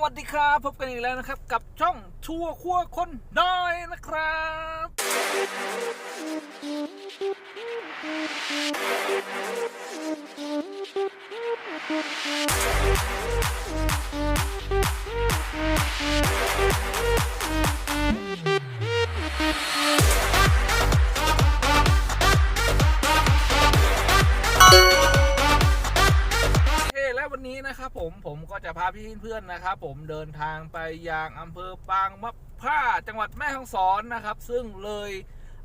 วัสดีครับ พบกันอีกแล้วนะครับ กับช่องชัวร์ครัวคนน้อยนะครับโนี้นะครับผมผมก็จะพาพี่เพื่อนนะครับผมเดินทางไปยังอำเภอปางมะพร้าจังหวัดแม่ฮ่องสอนนะครับ ซึ่งเลย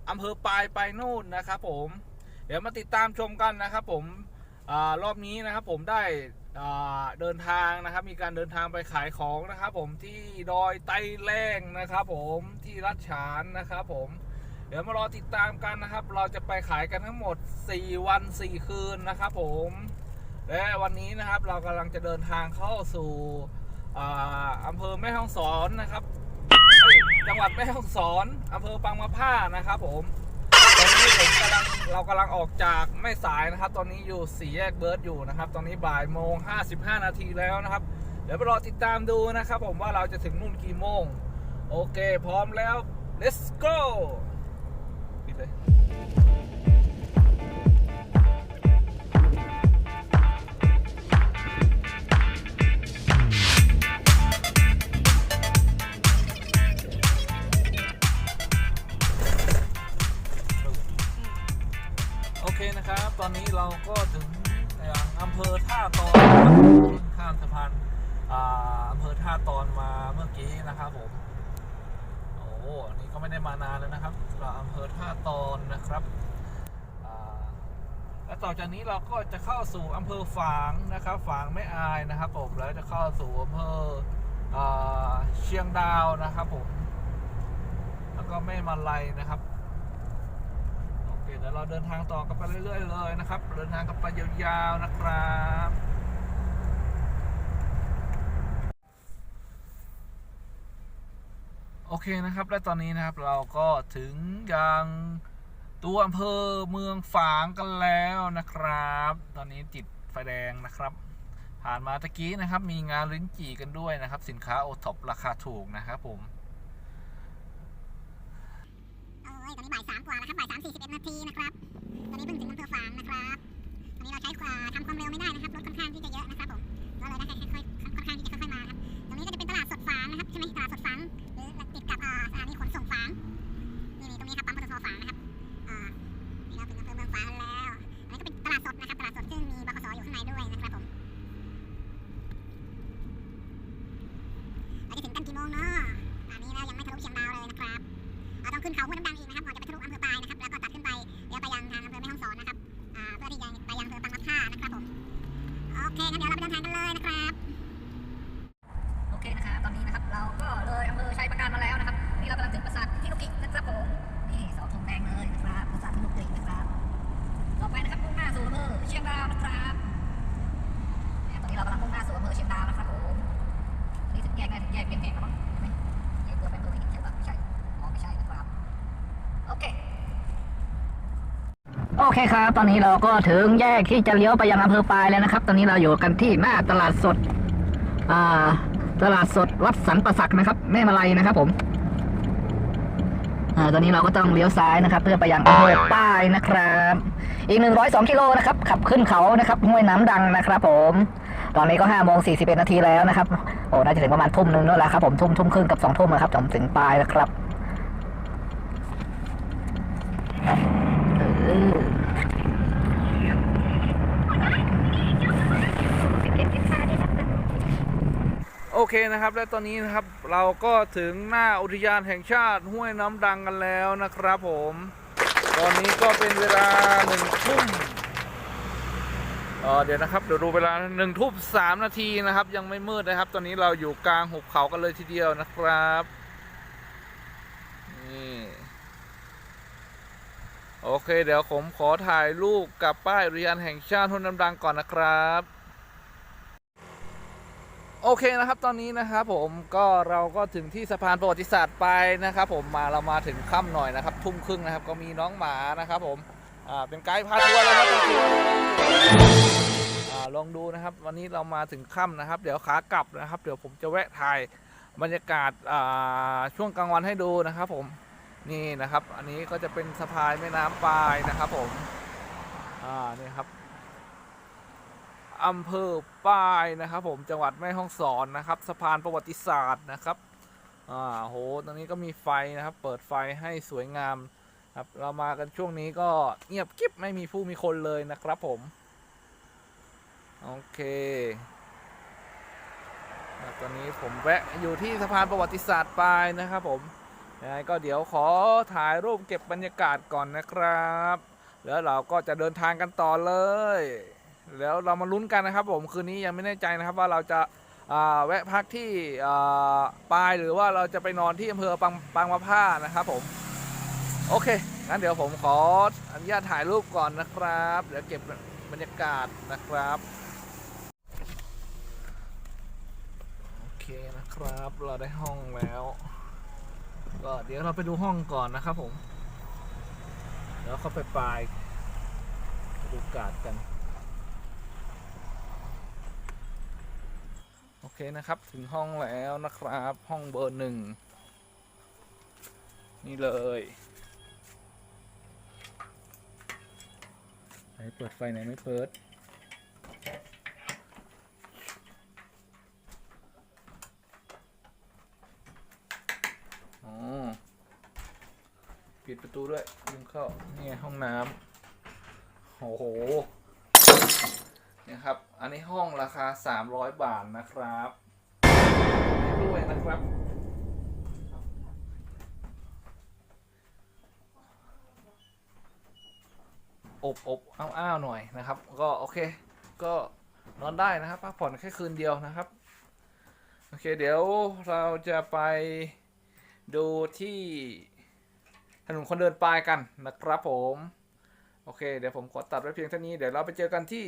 อำเภอปลายไปนู่นนะครับผมเดี๋ยวมาติดตามชมกันนะครับ ผมอรอบนี้นะครับผมได้เดินทางนะครับ มีการเดินทางไปขายของนะครับ ผมที่ดอยไตแรงนะครับ ผมที่รัชฉานนะครับ ผมเดี๋ยวมารอติดตามกันนะครับ เราจะไปขายกันทั้งหมด 4 วัน 4 คืนนะครับ ผม และวันนี้นะครับเรากำลังจะเดินทางเข้าสู่อาอำเภอแม่ฮ่องสอนนะครับจังหวัดแม่ฮ่องสอนอำเภอปางมะผ้านะครับผมตอนนี้ผมกำลังเรากำลังออกจากแม่สายนะครับ ตอนนี้อยู่สี่แยกเบิร์ดอยู่นะครับ ตอนนี้บ่ายโมง55นาทีแล้วนะครับ เดี๋ยวไปรอติดตามดูนะครับผมว่าเราจะถึงนู่นกี่โมง โอเค พร้อมแล้ว let's go ปิดเลย ถึงอำเภอท่าตอนข้ามสะพานอาอำเภอท่าตอนมาเมื่อกี้นะครับผมโอ้โหนนี้ก็ไม่ได้มานานแล้วนะครับสำหรับอำเภอท่าตอนนะครับและต่อจากนี้เราก็จะเข้าสู่อำเภอฝางนะครับฝางไม่อายนะครับผมแล้วจะเข้าสู่อำเภออ่าเชียงดาวนะครับผมแล้วก็แม่มาลัยนะครับ เคเดี๋ยวเราเดินทางต่อกันไปเรื่อย ๆ เลยนะครับ เดินทางกันไปยาวๆนะครับโอเคนะครับ และตอนนี้นะครับเราก็ถึงยังตัวอำเภอเมืองฝางกันแล้วนะครับ ตอนนี้ติดไฟแดงนะครับ ผ่านมาตะกี้นะครับ มีงานลิ้นจี่กันด้วยนะครับ สินค้าโอท็อปราคาถูกนะครับผม เอ้ย ตอนนี้บ่ายสามกว่าแล้วครับบ่ายสามสี่สิบเอ็ดนาทีนะครับ ตอนนี้เพิ่งถึงอำเภอฝางนะครับ ตอนนี้เราใช้ความทำความเร็วไม่ได้นะครับ รถค่อนข้างที่จะเยอะนะครับผมก็เลยได้ค่อยๆค่อนข้างที่จะค่อยๆมาครับ ตรงนี้ก็จะเป็นตลาดสดฝางนะครับใช่ไหมตลาดสดฝางหรือติดกับสถานีขนส่งฝาง นี่นี่ตรงนี้ครับปั๊มปตทฝางนะครับอ่านี่เราถึงอำเภอเมืองฝางแล้ว อันนี้ก็เป็นตลาดสดนะครับ เคครับ ตอนนี้เราก็ถึงแยกที่จะเลี้ยวไปยังอำเภอปลายแล้วนะครับ ตอนนี้เราอยู่กันที่หน้าตลาดสดอ่าตลาดสดวัดสันประสักนะครับ แม่มาลัยนะครับ ผมอ่าตอนนี้เราก็ต้องเลี้ยวซ้ายนะครับ เพื่อไปยังอำเภอปลายนะครับ อีก 102กิโลนะครับ ขับขึ้นเขานะครับห้วยน้ำดังนะครับ ผม ตอนนี้ก็5โมง41นาทีแล้วนะครับ โอ้น่าจะถึงประมาณทุ่มหนึงนู่นแหละครับผมทุ่มทุ่มครึ่งกับ2ทุ่มนะครับผมถึงปลายนะครับ โอเคนะครับ และตอนนี้นะครับเราก็ถึงหน้าอุทยานแห่งชาติห้วยน้ำดังกันแล้วนะครับผม ตอนนี้ก็เป็นเวลาหนึ่งทุ่มเเดี๋ยวนะครับเดี๋ยวดูเวลาหนึ่งทุ่มสามนาทีนะครับ ยังไม่มืดนะครับ ตอนนี้เราอยู่กลางหุบเขากันเลยทีเดียวนะครับนี่โอเค เดี๋ยวผมขอถ่ายรูปกับป้ายอุทยานแห่งชาติห้วยน้ำดังก่อนนะครับ โอเคนะครับตอนนี้นะครับผมก็เราก็ถึงที่สะพานประวัติศาสตร์ไปนะครับผมมาเรามาถึงค่ำหน่อยนะครับ ทุ่มครึ่งนะครับก็มีน้องหมานะครับผมอ่าเป็นไกด์พาทัวร์เลยครับเป็นทัวร์เลยอ่าาลองดูนะครับ วันนี้เรามาถึงค่ำนะครับ เดี๋ยวขากลับนะครับ เดี๋ยวผมจะแวะถ่ายบรรยากาศอ่าช่วงกลางวันให้ดูนะครับผมนี่นะครับ อันนี้ก็จะเป็นสะพานแม่น้ำปายนะครับผมอ่านี่ครับ อำเภอป้ายนะครับ ผมจังหวัดแม่ฮ่องสอนนะครับสะพานประวัติศาสตร์นะครับอ่าโหตรงนี้ก็มีไฟนะครับ เปิดไฟให้สวยงามครับเรามากันช่วงนี้ก็เงียบกิ๊บไม่มีผู้มีคนเลยนะครับผม โอเคตอนนี้ผมแวะอยู่ที่สะพานประวัติศาสตร์ปลายนะครับผมยังไงก็เดี๋ยวขอถ่ายรูปเก็บบรรยากาศก่อนนะครับ แล้วเราก็จะเดินทางกันต่อเลย แล้วเรามาลุ้นกันนะครับ ผมคืนนี้ยังไม่แน่ใจนะครับว่าเราจะาแวะพักที่ปลายหรือว่าเราจะไปนอนที่อำเภอปังปังมะผ้านะครับ ผม โอเคงั้นเดี๋ยวผมขออนุญาตถ่ายรูปก่อนนะครับ เดี๋ยวเก็บบรรยากาศนะครับโอเคนะครับ เราได้ห้องแล้ว ก็เดี๋ยวเราไปดูห้องก่อนนะครับผม แล้วเข้าไปปลายดูการ์ดกัน โอเคนะครับ ถึงห้องแล้วนะครับ ห้องเบอร์หนึ่ง นี่เลยไหนเปิดไฟไหนไม่เปิด อ๋อ ปิดประตูด้วยยุงเข้า นี่ห้องน้ำโอ้โห นี่ยครับ อันนี้ห้องราคา 300 บาทนะครับด้วยนะครับ อบอบอ้าวอ้าวหน่อยนะครับ ก็โอเค ก็นอนได้นะครับพักผ่อนแค่คืนเดียวนะครับ โอเค เดี๋ยวเราจะไปดูที่ถนนคนเดินปลายกันนะครับผม โอเค เดี๋ยวผมขอตัดไว้เพียงเท่านี้ เดี๋ยวเราไปเจอกันที่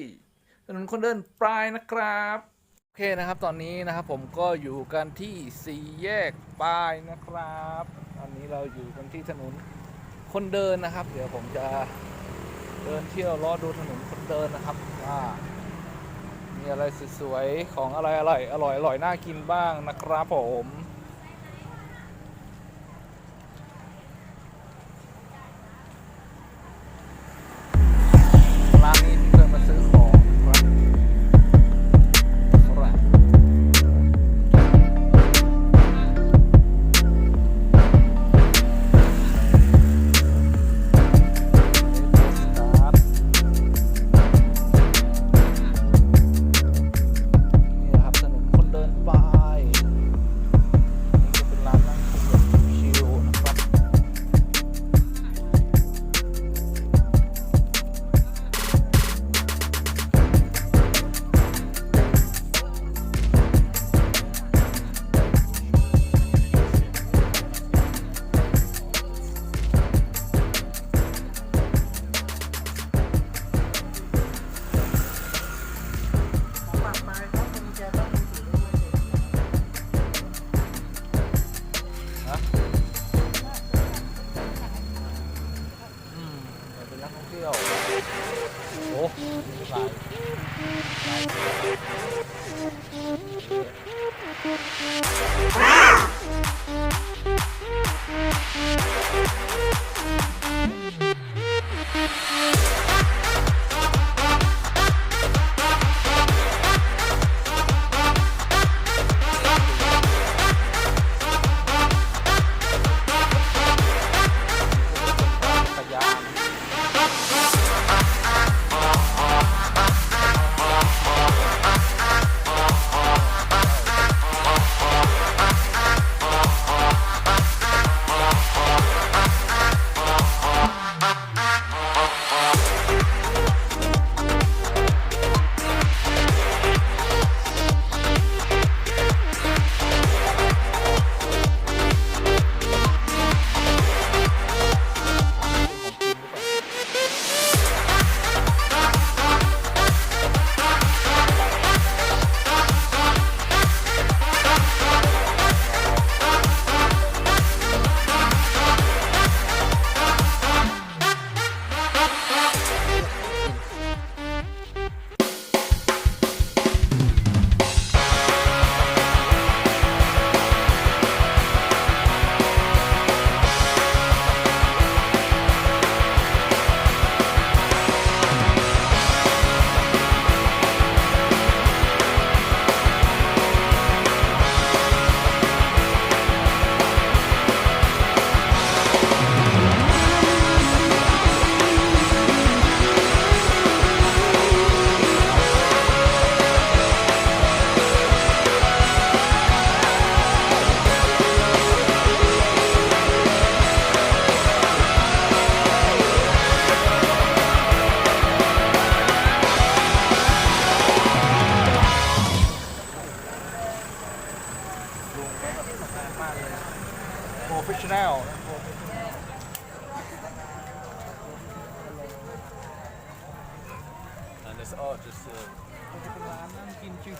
ถนนคนเดินปลายนะครับ โอเคนะครับตอนนี้นะครับผมก็อยู่กันที่สี่แยกปลายนะครับ ตอนนี้เราอยู่กันที่ถนนคนเดินนะครับ เดี๋ยวผมจะเดินเที่ยวลอดูถนนคนเดินนะครับว่ามีอะไรสวยๆของอะไรอร่อยอร่อยอร่อยน่ากินบ้างนะครับผม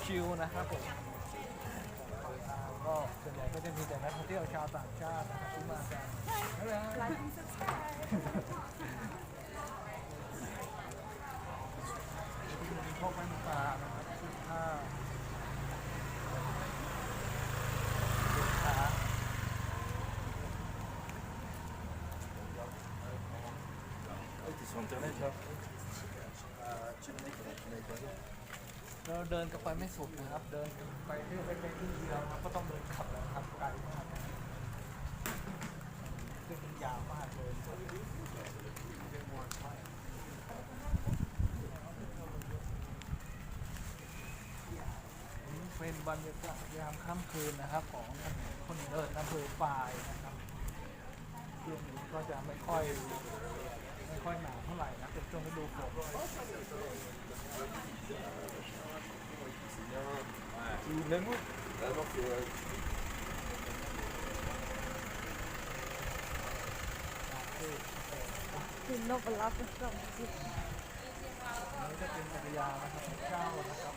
ชิวๆนะครับผมก็ส่วนใหญ่ก็จะมีแต่นักท่องเที่ยวชาวต่างชาตินะครับที่มากันมีพวกแว่นตานะครับเสื้อผ้าสินค้า this one done it, huh? เราเดินกับไปไม่สุดนะครับ เดินไปเที่ยไปแค่ที่เดียวนะครับก็ต้องเดินขับแล้วครับไกลมากซึ่งมันยาวมากเลยเป็นบรรยากาศยามค่ำคืนนะครับ ของคนเดินอำเภอปายนะครับช่วงนี้ก็จะไม่ค่อย ค่อยหนาวเท่าไหร่นะเป็นช่วงฤดูฝน Toen nog een laatste stap. อันนี้จะเป็นจักรยานนะครับของเจ้านะครับ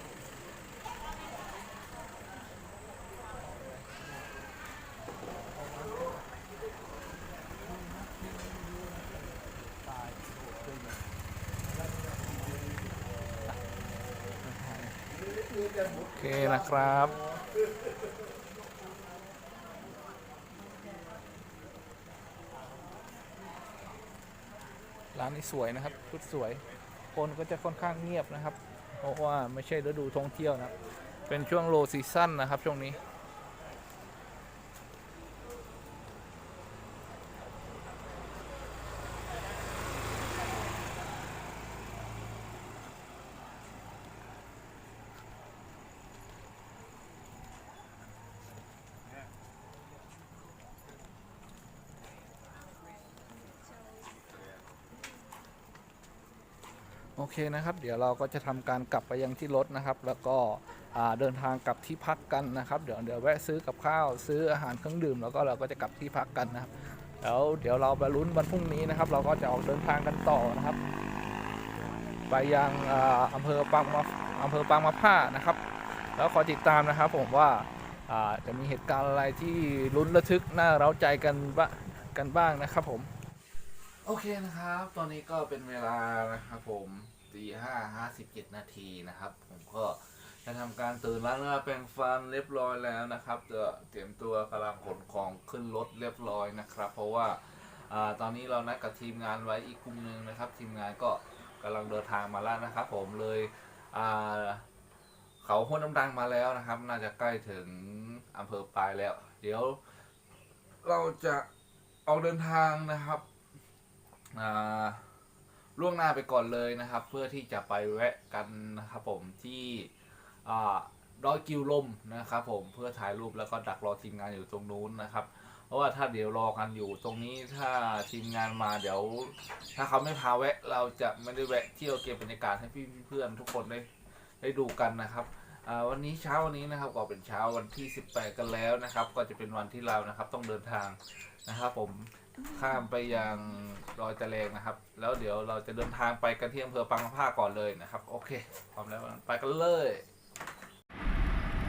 ตายโอ เคนะครับ ร้านนี้สวยนะครับชุดสวย คนก็จะค่อนข้างเงียบนะครับ เพราะว่าไม่ใช่ฤดูท่องเที่ยวนะ เป็นช่วงโลซีซั่นนะครับ ช่วงนี้ เคนะครับ เดี๋ยวเราก็จะทำการกลับไปยังที่รถนะครับ แล้วก็เดินทางกลับที่พักกันนะครับ เดี๋ยวเดี๋ยวแวะซื้อกับข้าวซื้ออาหารเครื่องดื่ม แล้วก็เราก็จะกลับที่พักกันนะครับแล้วเดี๋ยวเราไปลุ้นวันพรุ่งนี้นะครับ เราก็จะออกเดินทางกันต่อนะครับ ไปยังอำเภอปางมะอำเภอปางมะผ้านะครับ แล้วขอติดตามนะครับผมว่าอ่าจะมีเหตุการณ์อะไรที่ลุ้นระทึกน่าเร้าใจกันบ้างกันบ้างนะครับผม โอเคนะครับ ตอนนี้ก็เป็นเวลานะครับผม ตีห้าห้าสิบเจ็ดนาทีนะครับ ผมก็จะทำการตื่นล้างหน้าแปรงฟันเรียบร้อยแล้วนะครับจะเตรียมตัวกำลังขนของขึ้นรถเรียบร้อยนะครับ เพราะว่าอตอนนี้เรานัดกับทีมงานไว้อีกกลุ่มหนึ่งนะครับ ทีมงานก็กำลังเดินทางมาแล้วนะครับ ผมเลยเขาห้วยน้ำดังมาแล้วนะครับ น่าจะใกล้ถึงอำเภอปลายแล้ว เดี๋ยวเราจะออกเดินทางนะครับอ่า ล่วงหน้าไปก่อนเลยนะครับ เพื่อที่จะไปแวะกันนะครับผมที่ดอยกิวลมนะครับผมเพื่อถ่ายรูปแล้วก็ดักรอทีมงานอยู่ตรงนู้นนะครับ เพราะว่าถ้าเดี๋ยวรอกันอยู่ตรงนี้ถ้าทีมงานมาเดี๋ยว ถ้าเขาไม่พาแวะเราจะไม่ได้แวะเที่ยวเก็บบรรยากาศให้พี่เพื่อนทุกคนได้ได้ดูกันนะครับวันนี้เช้าวันนี้นะครับก็เป็นเช้าวันที่ 18 กันแล้วนะครับ ก็จะเป็นวันที่เรานะครับต้องเดินทางนะครับผม ข้ามไปยังรอยตะเลงนะครับ แล้วเดี๋ยวเราจะเดินทางไปกันที่อำเภอปังมะผ้าก่อนเลยนะครับ โอเคพร้อมแล้วไปกันเลย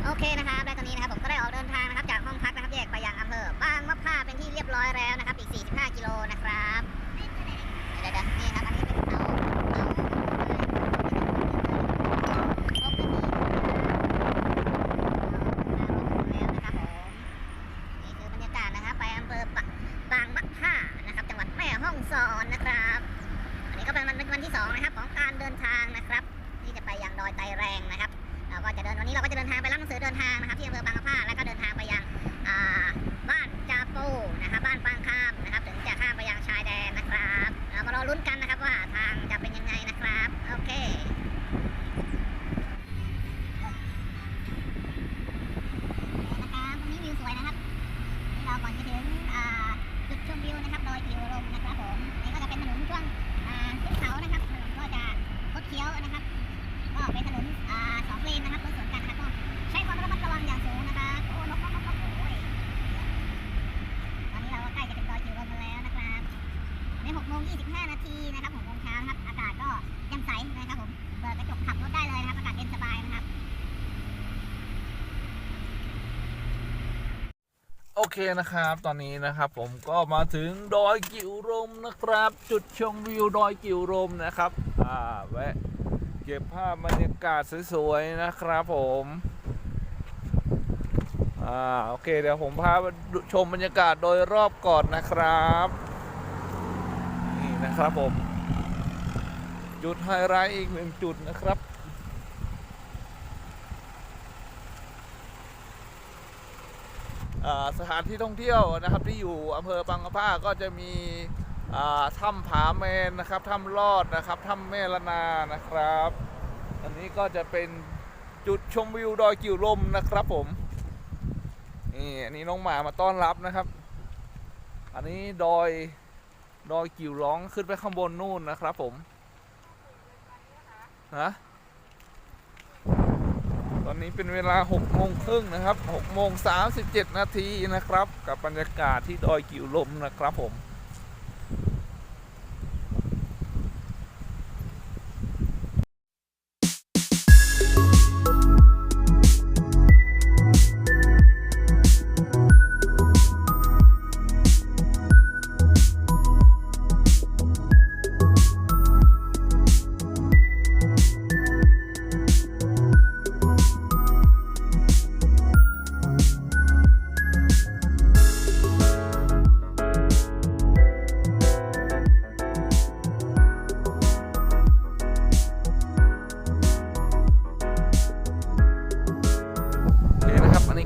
โอเคนะครับและตอนนี้นะครับผมก็ได้ออกเดินทางนะครับจากห้องพักนะครับแยกไปยังอำเภอบางมะพร้าวเป็นที่เรียบร้อยแล้วนะครับ อีก 45 กิโลนะครับเดี๋ยวๆนี่ครับอันนี้เป็นเขาเขานะครับผมนี่คือบรรยากาศนะครับไปอำเภอปะบางมะพร้าวนะครับ จังหวัดแม่ฮ่องสอนนะครับ อันนี้ก็เป็นวันเป็นวันที่สองนะครับของการเดินทางนะครับ ที่จะไปยังดอยไตแร งนะครับเราก็จะเดินวันนี้เราก็จะเดินทางไปรับหนังสือเดินทางนะครับที่อำเภอบางกะพร้าแล้วก็เดินทางไปยังบ้านจาปูนะครับบ้านปางข้ามนะครับ ถึงจะข้ามไปยังชายแดนนะครับเรามารอลุ้นกันนะครับว่า 15 นาทีนะครับ6โมงเช้านะครับ อากาศก็แจ่มใสนะครับผม เปิดกระจกขับรถได้เลยนะครับ อากาศเย็นสบายนะครับ โอเคนะครับ ตอนนี้นะครับผมก็มาถึงดอยกิวลมนะครับ จุดชมวิวดอยกิวลมนะครับ อ่าแวะเก็บภาพบรรยากาศสวยๆนะครับผม อ่าโอเค เดี๋ยวผมพาชมบรรยากาศโดยรอบก่อนนะครับ นี่นะครับผม จุดไฮไลท์อีกหนึ่งจุดนะครับ อ่า สถานที่ท่องเที่ยวนะครับที่อยู่อำเภอปังกะผ้าก็จะมีถ้ำผาแมนนะครับถ้ำลอดนะครับถ้ำแม่ละนานะครับ อันนี้ก็จะเป็นจุดชมวิวดอยกิ่วลมนะครับผมนี่อันนี้น้องหมามาต้อนรับนะครับ อันนี้ดอยดอยกิ่วร้องขึ้นไปข้างบนนู่นนะครับผมฮะ ตอนนี้เป็นเวลา6โมงครึ่งนะครับ6โมง37 นาทีนะครับ กับบรรยากาศที่ดอยกิวลมนะครับผม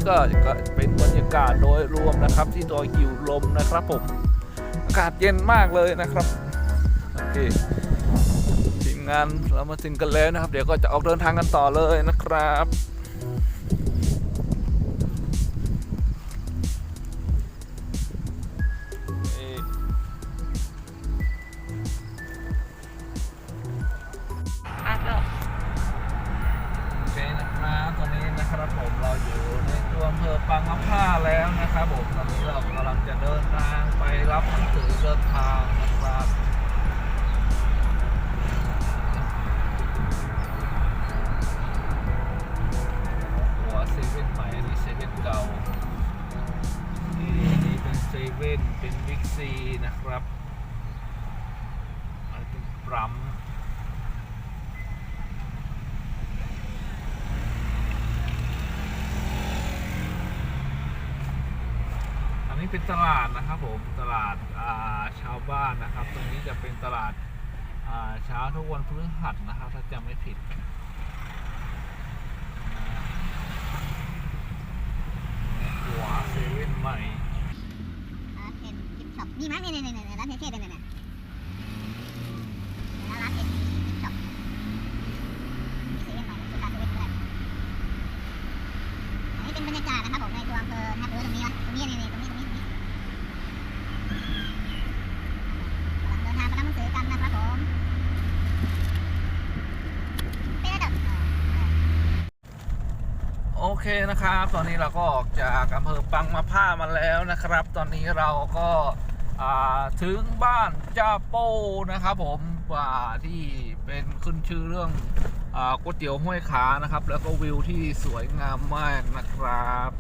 ก็ก็เป็นบรรยากาศโดยรวมนะครับ ที่ดอยกิวลมนะครับผม อากาศเย็นมากเลยนะครับ โอเค ทีมงานเรามาถึงกันแล้วนะครับ เดี๋ยวก็จะออกเดินทางกันต่อเลยนะครับ เป็นบิ๊กซีนะครับอันนี้เป็นปรัมอันนี้เป็นตลาดนะครับผม ตลาดาชาวบ้านนะครับ ตรงนี้จะเป็นตลาดาเช้าทุกวันพฤหัสนะครับ ถ้าจำไม่ผิดหัวเซเว่นใหม่ กิฟช็อปนี่มั้ยนี่นี่นี่ร้านเท่ๆเลยเนี่ยร้านเอ็นช็อปมีเซเว่นใหม่สุดาเซเว่นด้วยอันนี้เป็นบรรยากาศนะครับผมในตัวอำเภอนะครับดูตรงนี้วะตรงนี้นี่นี่ตรงนี้ตรงนี้ตรงนี้เดินทางไปรับหนังสือกันนะครับผมเป็นระดับโอเคนะครับ ตอนนี้เราก็ออกจากอำเภอปังมาผ้ามาแล้วนะครับ ตอนนี้เราก็ ถึงบ้านจ้าโป้นะครับผมว่าที่เป็นขึ้นชื่อเรื่องอก๋วยเตี๋ยวห้วยขานะครับ แล้วก็วิวที่สวยงามมากนะครับ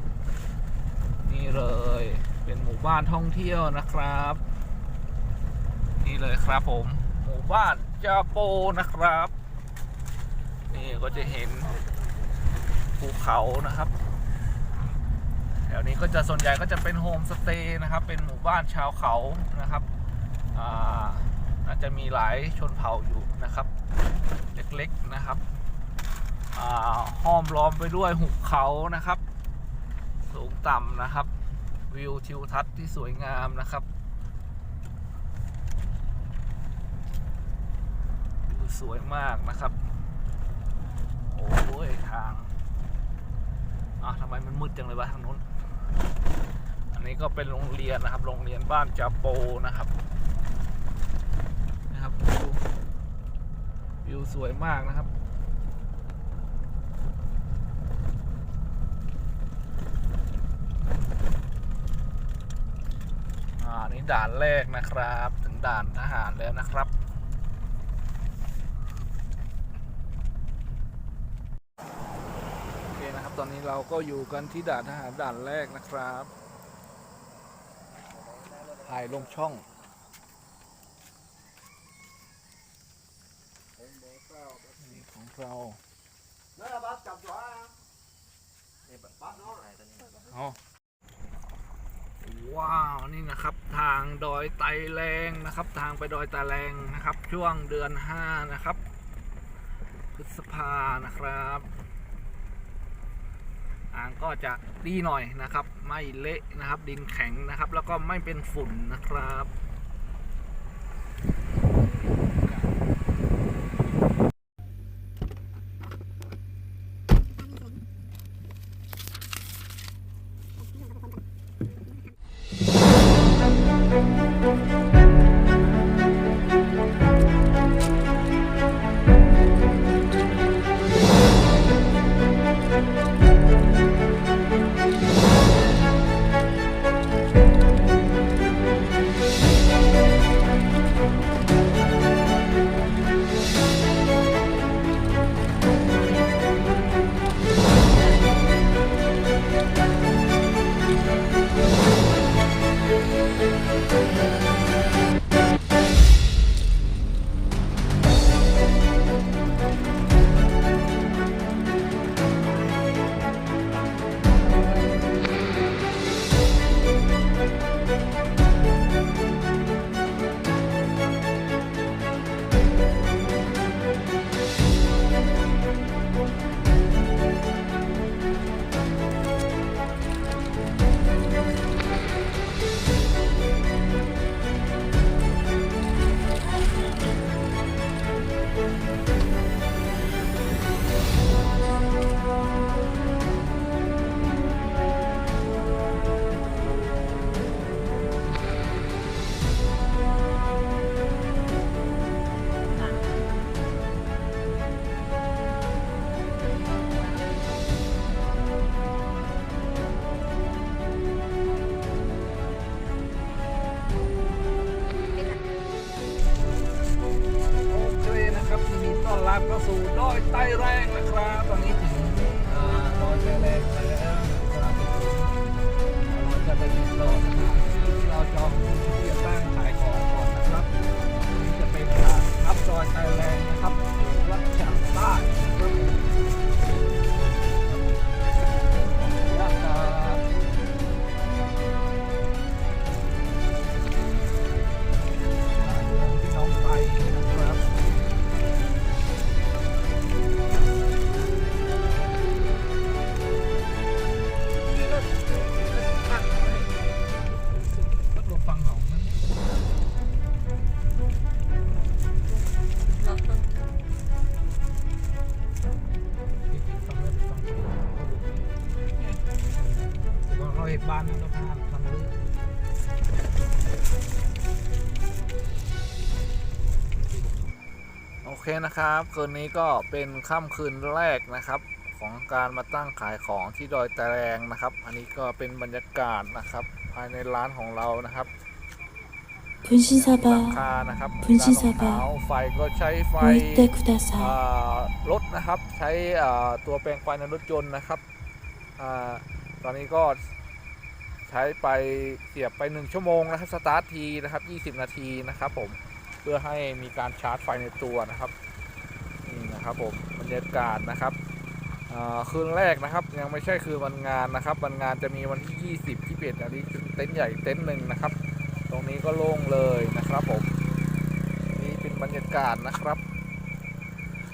นี่เลยเป็นหมู่บ้านท่องเที่ยวนะครับ นี่เลยครับผมหมู่บ้านจ้าโป้นะครับ นี่ก็จะเห็นภูเขานะครับ แถวนี้ก็จะส่วนใหญ่ก็จะเป็นโฮมสเตย์นะครับ เป็นหมู่บ้านชาวเขานะครับอ่าจจะมีหลายชนเผ่าอยู่นะครับ เล็กๆนะครับอ่าห้อมล้อมไปด้วยหุบเขานะครับ สูงต่ำนะครับ วิวทิวทัศน์ที่สวยงามนะครับวิวสวยมากนะครับ โอ้ยทางอะทำไมมันมืดจังเลยวะทางนู้น อันนี้ก็เป็นโรงเรียนนะครับ โรงเรียนบ้านจาโปนะครับนะครับวิววิวสวยมากนะครับอันนี้ด่านแรกนะครับ ถึงด่านทหารแล้วนะครับ โอเคนะครับ ตอนนี้ เราก็อยู่กันที่ด่านทหารด่านแรกนะครับถ่ายลงช่อง นี่ของเราเอาว้าว นี่นะครับ ทางดอยไตแรงนะครับ ทางไปดอยตะแรงนะครับ ช่วงเดือนห้านะครับ พฤษภานะครับ ทางก็จะดีหน่อยนะครับ ไม่เละนะครับ ดินแข็งนะครับ แล้วก็ไม่เป็นฝุ่นนะครับ นะครับ คืนนี้ก็เป็นค่ำคืนแรกนะครับ ของการมาตั้งขายของที่ดอยตะแรงนะครับ อันนี้ก็เป็นบรรยากาศนะครับ ภายในร้านของเรานะครับ 분신 หลัง 사바 คานะครับ พื้นที่ ร้านรองเท้า สบาย ไฟก็ใช้ไฟ 올 때 구다사 อ่ารถนะครับใช้อ่าตัวแปลงไฟในรถยนต์นะครับอาตอนนี้ก็ใช้ไปเสียบไป 1 ชั่วโมงนะครับสตาร์ททีนะครับ 20 นาทีนะครับผมเพื่อให้มีการชาร์จไฟในตัวนะครับ นะครับผมบรรยากาศนะครับคืนแรกนะครับ ยังไม่ใช่คืนวันงานนะครับ วันงานจะมีวันที่ 20ที่21อันนี้คือเต็นท์ใหญ่เต็นท์หนึ่งนะครับ ตรงนี้ก็โล่งเลยนะครับผมนี่เป็นบรรยากาศนะครับ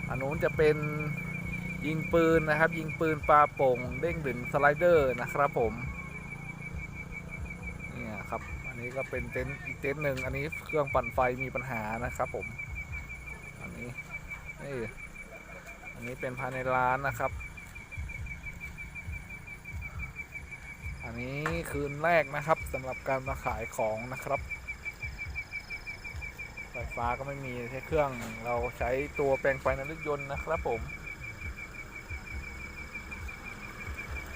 อันนู้นจะเป็นยิงปืนนะครับ ยิงปืนปลาโป่งเด้งดึงสไลเดอร์นะครับผมเนี่ยครับอันนี้ก็เป็นเต็นท์อีกเต็นท์หนึ่งอันนี้เครื่องปั่นไฟมีปัญหานะครับผมอันนี้นี่ อันนี้เป็นภายในร้านนะครับ อันนี้คืนแรกนะครับสำหรับการมาขายของนะครับ ไฟฟ้าก็ไม่มีใช้เครื่องเราใช้ตัวแปลงไฟในรถยนต์นะครับผม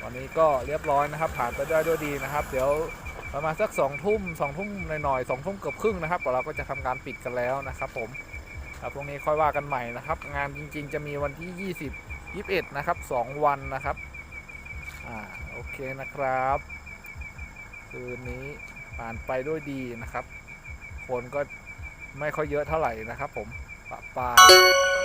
ตอนนี้ก็เรียบร้อยนะครับ ผ่านไปได้ด้วยดีนะครับ เดี๋ยวประมาณสักสองทุ่มสองทุ่มหน่อยๆสองทุ่มเกือบครึ่งนะครับเราก็จะทำการปิดกันแล้วนะครับผม ครับตรงนี้ค่อยว่ากันใหม่นะครับ งานจริงๆ จะมีวันที่ 20 21 นะครับ 2 วันนะครับอ่าโอเคนะครับ คืนนี้ผ่านไปด้วยดีนะครับ คนก็ไม่ค่อยเยอะเท่าไหร่นะครับผมปะปาย